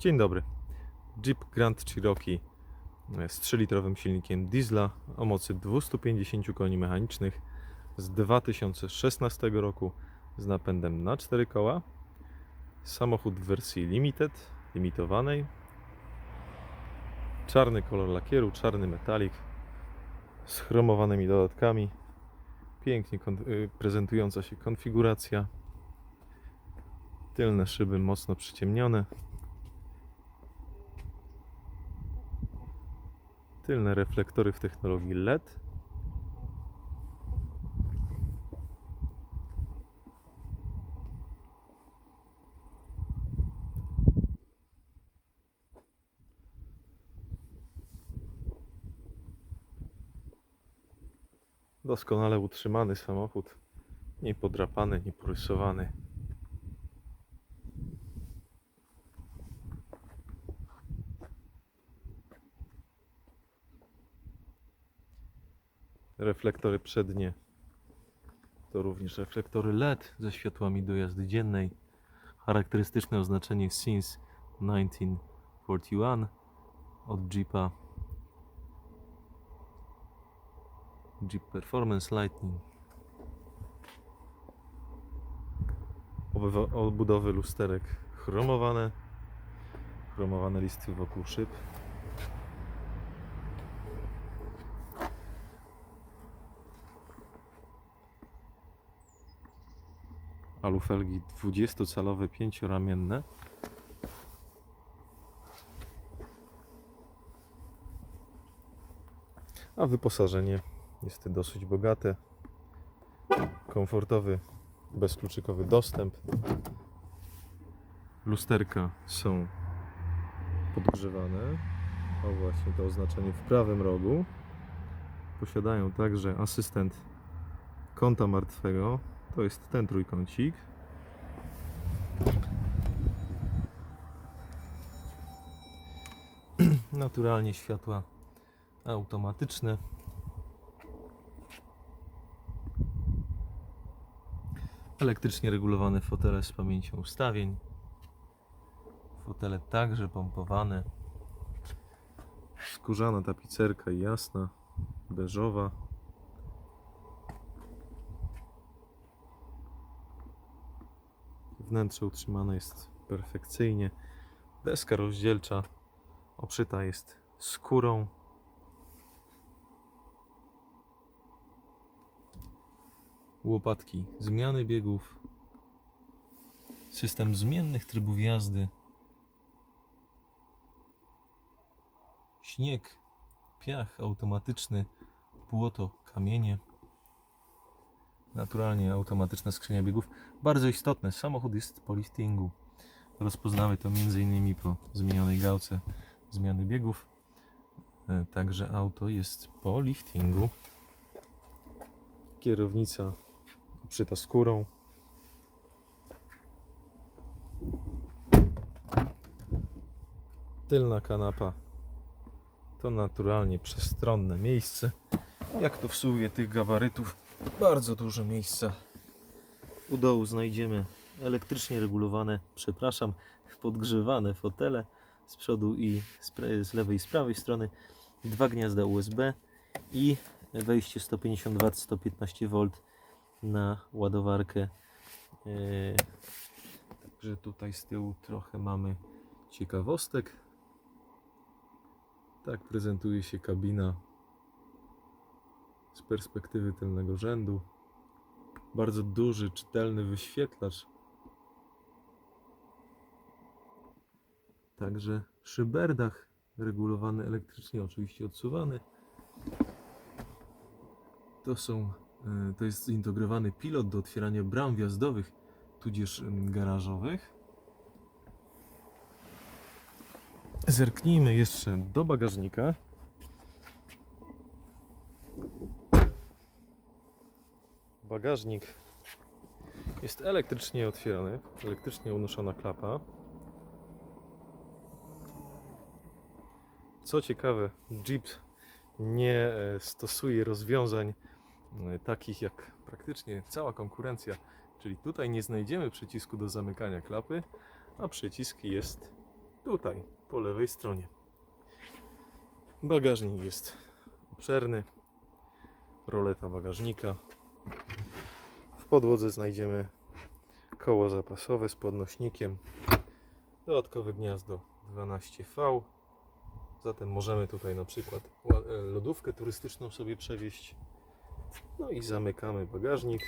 Dzień dobry. Jeep Grand Cherokee e, z 3-litrowym silnikiem diesla o mocy 250 koni mechanicznych z 2016 roku z napędem na 4 koła. Samochód w wersji limited, limitowanej. Czarny kolor lakieru, czarny metalik z chromowanymi dodatkami. Pięknie y, prezentująca się konfiguracja. Tylne szyby mocno przyciemnione. Tylne reflektory w technologii LED. Doskonale utrzymany samochód. Nie podrapany, nie porysowany. Reflektory przednie to również reflektory LED ze światłami do jazdy dziennej. Charakterystyczne oznaczenie since 1941 od Jeepa Jeep Performance Lightning. Obudowy lusterek chromowane, chromowane listy wokół szyb. Alufelgi 20-calowe, pięcioramienne. A wyposażenie jest dosyć bogate. Komfortowy, bezkluczykowy dostęp. Lusterka są podgrzewane. O właśnie to oznaczenie w prawym rogu. Posiadają także asystent kąta martwego. To jest ten trójkącik. Naturalnie światła automatyczne. Elektrycznie regulowane fotele z pamięcią ustawień. Fotele także pompowane. Skórzana tapicerka jasna, beżowa. Wnętrze utrzymane jest perfekcyjnie. Deska rozdzielcza obszyta jest skórą. Łopatki zmiany biegów. System zmiennych trybów jazdy. Śnieg, piach automatyczny, błoto, kamienie. Naturalnie automatyczna skrzynia biegów. Bardzo istotne, samochód jest po liftingu. Rozpoznamy to m.in. po zmienionej gałce zmiany biegów. E, Także auto jest po liftingu. Kierownica obszyta skórą. Tylna kanapa to naturalnie przestronne miejsce. Jak to w tych gabarytów, bardzo dużo miejsca. U dołu znajdziemy elektrycznie regulowane, przepraszam, podgrzewane fotele z przodu i z, z lewej i z prawej strony, dwa gniazda USB i wejście 150 W, 115 V na ładowarkę. Eee, Także tutaj z tyłu trochę mamy ciekawostek. Tak prezentuje się kabina perspektywy tylnego rzędu. Bardzo duży, czytelny wyświetlacz. Także szyberdach regulowany elektrycznie, oczywiście odsuwany. To są, e, to jest zintegrowany pilot do otwierania bram wjazdowych, tudzież garażowych. Zerknijmy jeszcze do bagażnika. Bagażnik jest elektrycznie otwierany, elektrycznie unoszona klapa. Co ciekawe, Jeep nie e, stosuje rozwiązań e, takich jak praktycznie cała konkurencja, czyli tutaj nie znajdziemy przycisku do zamykania klapy, a przycisk jest tutaj, po lewej stronie. Bagażnik jest obszerny, roleta bagażnika. Podłodze znajdziemy koło zapasowe z podnośnikiem, dodatkowe gniazdo 12V. Zatem możemy tutaj na przykład ła- e, lodówkę turystyczną sobie przewieźć. No i zamykamy bagażnik.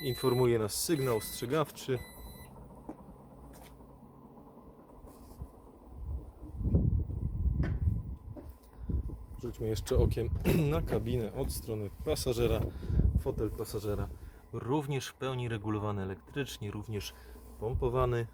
Informuje nas sygnał ostrzegawczy. Rzućmy jeszcze okiem na kabinę od strony pasażera. Fotel pasażera również w pełni regulowany elektrycznie, również pompowany.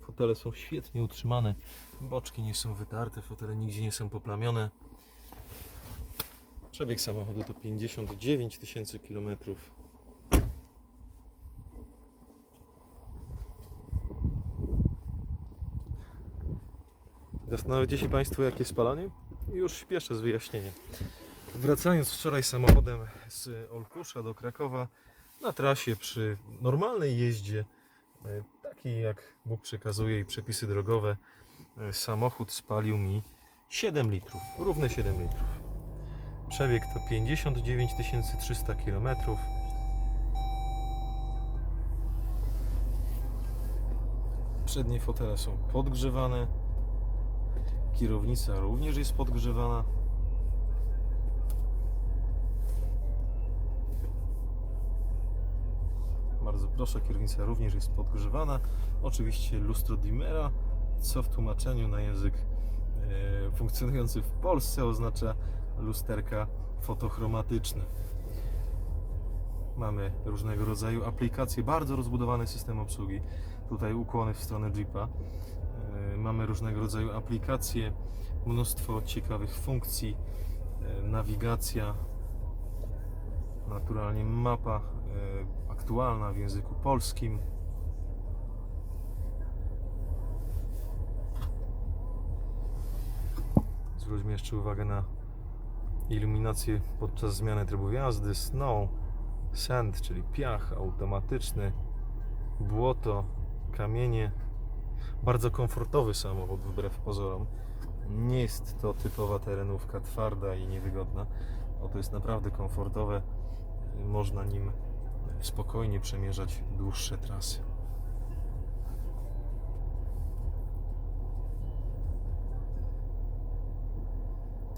Fotele są świetnie utrzymane, boczki nie są wytarte, fotele nigdzie nie są poplamione. Przebieg samochodu to 59 tysięcy kilometrów. Zastanawiacie się Państwo, jakie spalanie? Już śpieszę z wyjaśnieniem. Wracając wczoraj samochodem z Olkusza do Krakowa, na trasie przy normalnej jeździe, e, takiej jak Bóg przekazuje i przepisy drogowe, e, samochód spalił mi 7 litrów, równe 7 litrów. Przebieg to 59 300 km. Przednie fotele są podgrzewane. Kierownica również jest podgrzewana. Bardzo proszę, kierownica również jest podgrzewana. Oczywiście lustro Dimera, co w tłumaczeniu na język e, funkcjonujący w Polsce oznacza lusterka fotochromatyczne. Mamy różnego rodzaju aplikacje, bardzo rozbudowany system obsługi. Tutaj ukłony w stronę Jeepa. E, Mamy różnego rodzaju aplikacje, mnóstwo ciekawych funkcji, e, nawigacja, naturalnie mapa e, aktualna w języku polskim. Zwróćmy jeszcze uwagę na iluminację podczas zmiany trybu jazdy, snow, sand, czyli piach automatyczny, błoto, kamienie. Bardzo komfortowy samochód wbrew pozorom. Nie jest to typowa terenówka twarda i niewygodna. Oto jest naprawdę komfortowe. Można nim spokojnie przemierzać dłuższe trasy.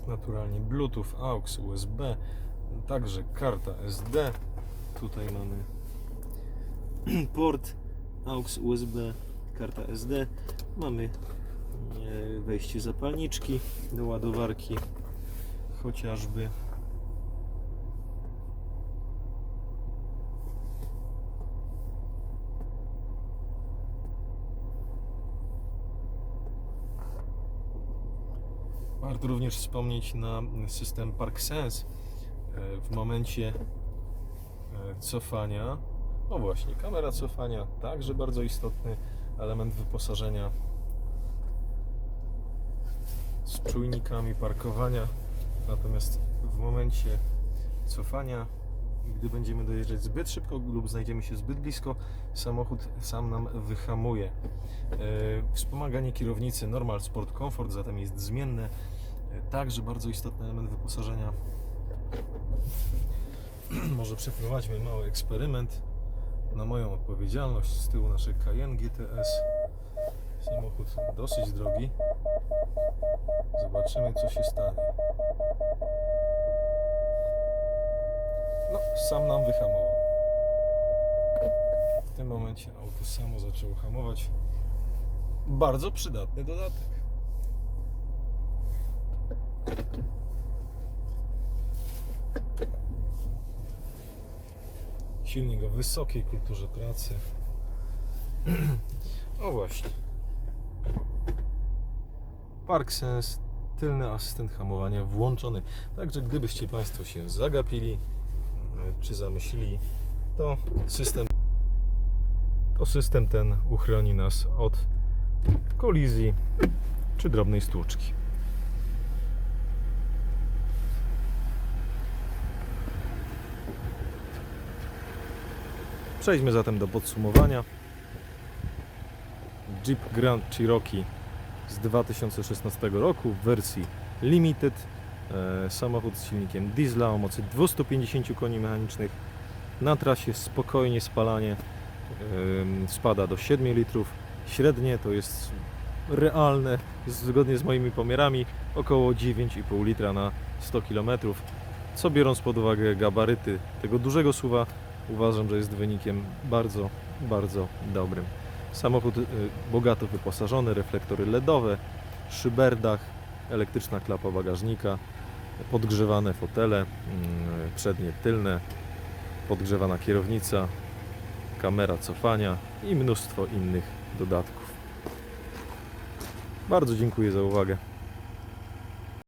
Naturalnie Bluetooth, AUX, USB, także karta SD. Tutaj mamy port AUX, USB, karta SD. Mamy e, wejście zapalniczki do ładowarki, chociażby. Warto również wspomnieć na system ParkSense e, w momencie e, cofania. No właśnie, kamera cofania, także bardzo istotny element wyposażenia z czujnikami parkowania. Natomiast w momencie cofania, gdy będziemy dojeżdżać zbyt szybko lub znajdziemy się zbyt blisko, samochód sam nam wyhamuje. E, Wspomaganie kierownicy Normal Sport Comfort zatem jest zmienne. Także bardzo istotny element wyposażenia. Może przeprowadźmy mały eksperyment na moją odpowiedzialność. Z tyłu nasze Cayenne GTS. Samochód dosyć drogi. Zobaczymy co się stanie. No, sam nam wyhamował. W tym momencie auto samo zaczęło hamować. Bardzo przydatny dodatek. Silnik o wysokiej kulturze pracy. O właśnie. ParkSense, tylny asystent hamowania włączony. Także gdybyście Państwo się zagapili e, czy zamyślili, to system to system ten uchroni nas od kolizji czy drobnej stłuczki. Przejdźmy zatem do podsumowania. Jeep Grand Cherokee z 2016 roku w wersji Limited. E, Samochód z silnikiem diesla o mocy 250 koni mechanicznych. Na trasie spokojnie spalanie spada do 7 litrów. Średnie to jest realne, zgodnie z moimi pomiarami, około 9,5 litra na 100 km. Co biorąc pod uwagę gabaryty tego dużego suwa, uważam, że jest wynikiem bardzo, bardzo dobrym. Samochód y, bogato wyposażony, reflektory LEDowe, szyberdach, elektryczna klapa bagażnika, podgrzewane fotele, mm, przednie, tylne, podgrzewana kierownica, kamera cofania i mnóstwo innych dodatków. Bardzo dziękuję za uwagę.